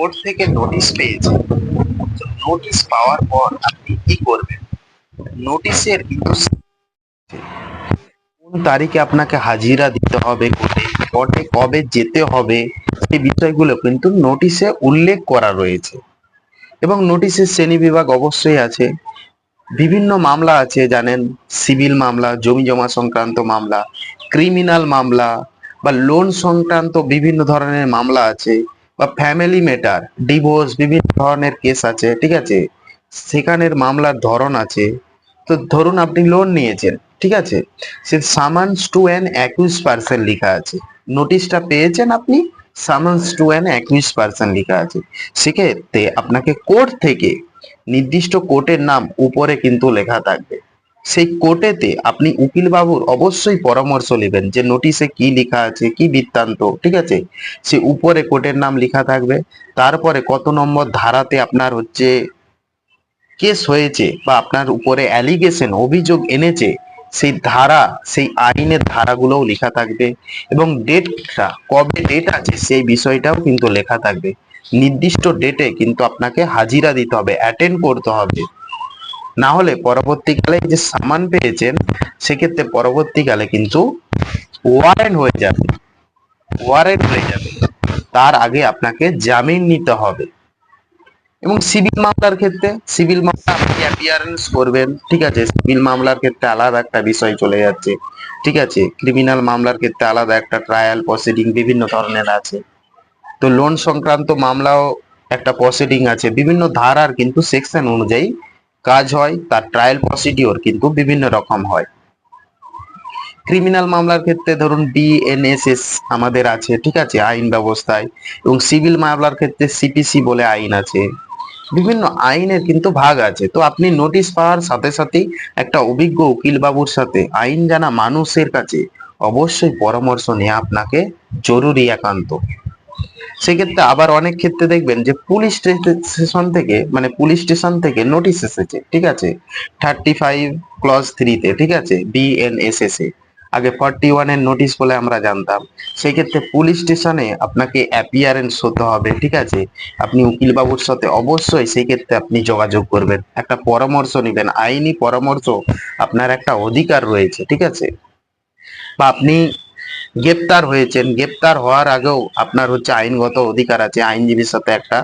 Court থেকে notice পেয়েছে। Notice পাওয়ার পর আপনি কি করবেন? নোটিশের কিন্তু কোন তারিখে আপনাকে হাজিরা দিতে হবে কোর্টে কোর্টে কবে যেতে হবে সেই বিষয়গুলো কিন্তু নোটিশে উল্লেখ করা রয়েছে। এবং নোটিশের শ্রেণি বিভাগ অবশ্যই আছে। বিভিন্ন মামলা আছে, জানেন সিভিল মামলা, জমি জমা সংক্রান্ত মামলা ক্রিমিনাল মামলা বা লোন সংক্রান্ত বিভিন্ন ধরনের মামলা আছে। বা ফ্যামিলি ম্যাটার ডিভোর্স বিভিন্ন ধরনের কেস আছে, ঠিক আছে? সেখানের মামলার ধরন আছে। তো ধরুন আপনি লোন নিয়েছেন, ঠিক আছে? সে summons to an accused person লেখা আছে। নোটিশটা পেয়েছেন আপনি? Summons to an accused person লেখা আছে। সেক্ষেত্রে আপনাকে কোর্ট থেকে নির্দিষ্ট কোর্টের নাম উপরে কিন্তু লেখা থাকবে। সেই কোর্টেতে আপনি উকিল বাবুর অবশ্যই পরামর্শ নেবেন যে নোটিশে কি লেখা আছে, কি বৃত্তান্ত, ঠিক আছে? সে উপরে কোর্টের নাম লেখা থাকবে। তারপরে কত নম্বর ধারাতে আপনার হচ্ছে কেস হয়েছে বা আপনার উপরে অ্যালিগেশন অভিযোগ এনেছে, সেই ধারা, সেই আইনের ধারাগুলোও লেখা থাকবে এবং ডেটটা কবে ডেট আছে সেই বিষয়টাও কিন্তু লেখা থাকবে। নির্দিষ্ট ডেটে কিন্তু আপনাকে হাজিরা দিতে হবে অ্যাটেন্ড করতে হবে। না হলে পরবর্তীকালে যে সামান পেয়েছেন, সেক্ষেত্রে পরবর্তীকালে কিন্তু ওয়ারেন্ট হয়ে যাবে। ওয়ারেন্ট হয়ে যাবে। তার আগে আপনাকে জামিন নিতে হবে। এবং সিভিল মামলার ক্ষেত্রে সিভিল মামলা আপনি অ্যাপিয়ারেন্স করবেন, ঠিক আছে? সিভিল মামলার ক্ষেত্রে আলাদা একটা বিষয় চলে যাচ্ছে, ঠিক আছে? ক্রিমিনাল মামলার ক্ষেত্রে আলাদা একটা ট্রায়াল প্রসিডিং বিভিন্ন ধরনের আছে। তো লোন সংক্রান্ত মামলাও একটা প্রসিডিং আছে। বিভিন্ন ধারার কিন্তু সেকশন অনুযায়ী কাজ হয়, তার ট্রায়াল প্রসিডিওর কিন্তু বিভিন্ন রকম হয়। ক্রিমিনাল মামলার ক্ষেত্রে ধরুন বিএনএসএস আমাদের আছে, ঠিক আছে, আইন ব্যবস্থায়, এবং সিভিল মামলার ক্ষেত্রে সিপিসি বলে আইন আছে। বিভিন্ন আইনের কিন্তু ভাগ আছে। তো আপনি নোটিশ পাওয়ার সাথে সাথেই একটা অভিজ্ঞ উকিল বাবুর সাথে আইন জানা মানুষের কাছে অবশ্যই পরামর্শ নেওয়া আপনাকে জরুরি একান্ত। সেক্ষেত্রে আবার অনেক ক্ষেত্রে দেখবেন যে পুলিশ স্টেশন থেকে মানে পুলিশ স্টেশন থেকে নোটিশ এসেছে, ঠিক আছে? থার্টি ফাইভ ক্লজ থ্রিতে ঠিক আছে? বিএনএসএস এ। আগে ফর্টি ওয়ানের নোটিশ বলে আমরা জানতাম। সেক্ষেত্রে পুলিশ স্টেশনে আপনাকে অ্যাপিয়ারেন্স হতে হবে, ঠিক আছে? আপনি উকিল বাবুর সাথে অবশ্যই সেই ক্ষেত্রে আপনি যোগাযোগ করবেন। একটা পরামর্শ নেবেন। আইনি পরামর্শ আপনার একটা অধিকার রয়েছে, ঠিক আছে? বা আপনি গ্রেপ্তার হয়েছেন। গ্রেপ্তার হওয়ার আগেও আপনার হচ্ছে আইনগত অধিকার আছে, আইনজীবীর সাথে একটা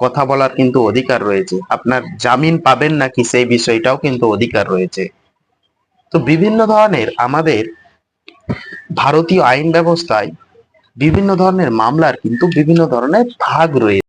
কথা বলার কিন্তু অধিকার রয়েছে। আপনার জামিন পাবেন নাকি সেই বিষয়টাও কিন্তু অধিকার রয়েছে। তো বিভিন্ন ধরনের আমাদের ভারতীয় আইন ব্যবস্থায় বিভিন্ন ধরনের মামলার কিন্তু বিভিন্ন ধরনের ভাগ রয়েছে